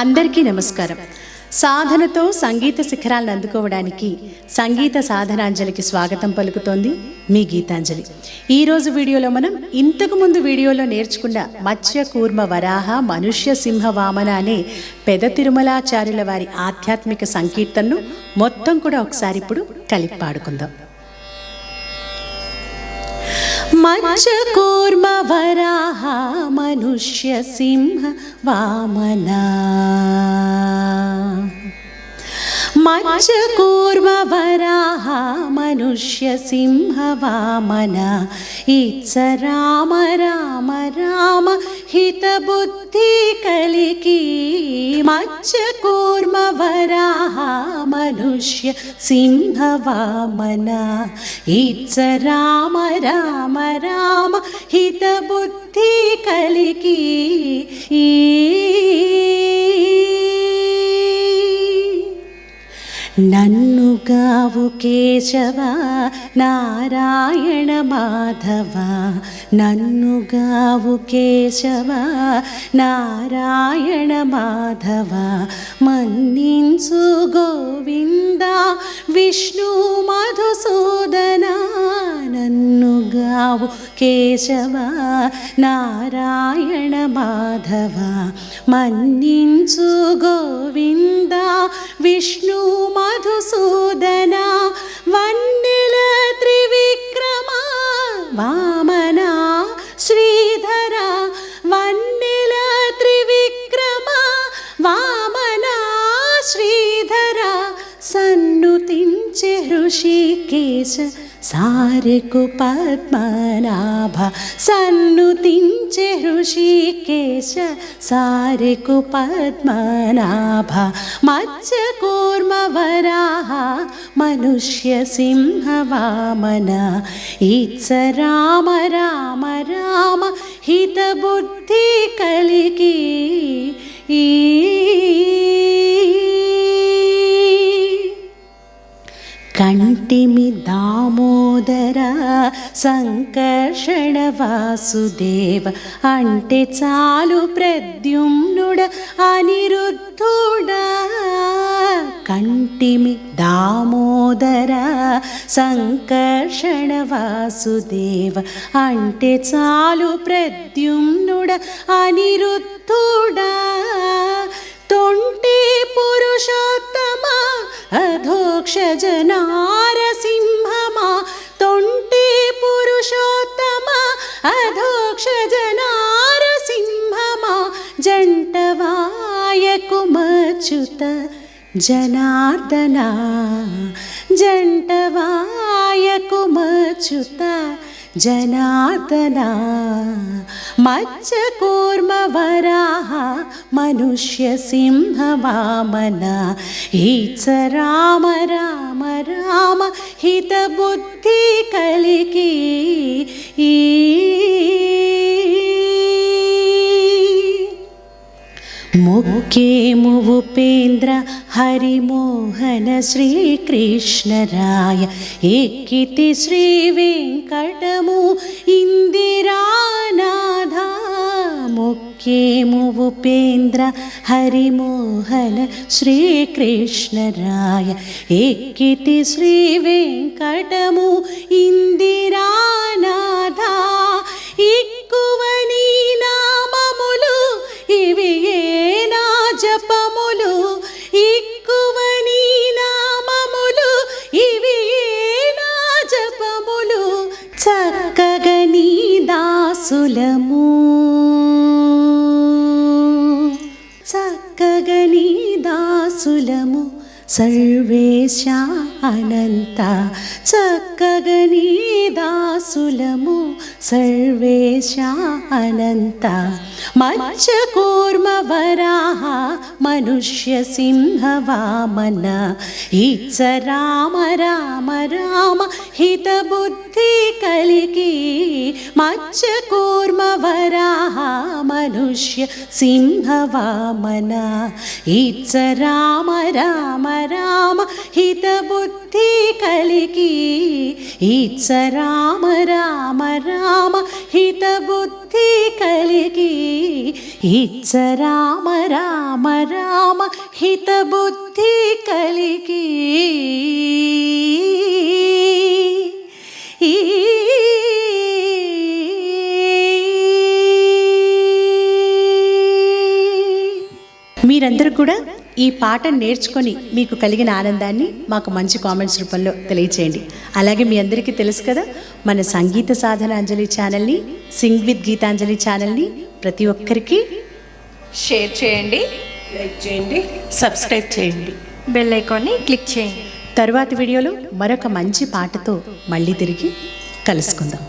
అందరికీ నమస్కారం. సాధనతో సంగీత శిఖరాలను అందుకోవడానికి సంగీత సాధనాంజలికి స్వాగతం పలుకుతోంది మీ గీతాంజలి. ఈరోజు వీడియోలో మనం ఇంతకుముందు వీడియోలో నేర్చుకున్న మత్స్య కూర్మ వరాహ మనుష్య సింహ వామన అనే పెద తిరుమలాచార్యుల వారి ఆధ్యాత్మిక సంకీర్తనను మొత్తం కూడా ఒకసారి ఇప్పుడు కలిపి పాడుకుందాం. మత్స్యకూర్మ వరాహ మనుష్య సింహ వామనా మత్స్యకూర్మ వరాహ మనుష్య సింహ వామన ఇత్స రామ రామ రామ హిత హిత బుద్ధి కలికి నన్నుగావు కేశవ నారాయణ మాధవ. నన్ను గావు కేశవ నారాయణ మాధవ. మన్నించు గోవింద విష్ణు మధుసూదన నన్నుగావు కేశవ నారాయణ మాధవ మన్నించు గోవింద విష్ణు మధుసూదన వన్నెల సన్నుతించే ఋషికేశ సారెకు పద్మనాభ. సన్నుతించే ఋషికేశ సారెకు పద్మనాభ. మత్స్యకూర్మ వరాహ మనుష్య సింహ వామన. ఇత్స రామ రామ సంకర్షణ వాసుదేవ అంటే చాలు ప్రద్యుమ్నుడ అనిరుద్ధుడ. కంటిమి దామోదర సంకర్షణ వాసుదేవ అంటే చాలు ప్రద్యుమ్నుడ అనిరుద్ధుడ. తొంటి పురుషోత్తమ అధోక్ష జనార కుమచుత జనార్దన జంటవాయ కుమచుత జనార్దన. మత్స్యకూర్మ వరాహ మనుష్య సింహ వామన ఈచ రామ రామ రామ హిత బుద్ధి ఈ ముఖ్యేము ఉపేంద్ర హరిమోహన శ్రీకృష్ణరాయ ఎక్కితి శ్రీ వెంకటము ఇందిరానాథ. ముఖ్యేము ఉపేంద్ర హరిమోహన శ్రీకృష్ణరాయ ఎక్కితి శ్రీ వెంకటము దాసులము చక్కగని దాసులము. సర్వేశానంత చక్కగని దాసులము సర్వేశానంత అనంత వరాహ మనుష్య సింహ వామన ఇచ్చ రామ రామ రామ హితబుద్ధి కలిగి మత్స్యకూర్మ వరాహ మనుష్య సింహ వామన ఇచ్చ రామ రామ హితబుద్ధి కలిగి ఇచ్చ రామ రామ రామ హితబుద్ధి కలిగి ఇచ్చ రామ రామ రామ హితబుద్ధి కలిగి ఈ మీరందరూ కూడా ఈ పాట నేర్చుకొని మీకు కలిగిన ఆనందాన్ని మాకు మంచి కామెంట్స్ రూపంలో తెలియచేయండి. అలాగే మీ అందరికీ తెలుసు కదా మన సంగీత సాధన అంజలి ఛానల్ని సింగ్ విత్ గీతాంజలి ఛానల్ని ప్రతి ఒక్కరికి షేర్ చేయండి లైక్ చేయండి సబ్స్క్రైబ్ చేయండి. బెల్ ఐకాన్ని క్లిక్ చేయండి. తరువాతి వీడియోలో మరొక మంచి పాటతో మళ్ళీ తిరిగి కలుసుకుందాం.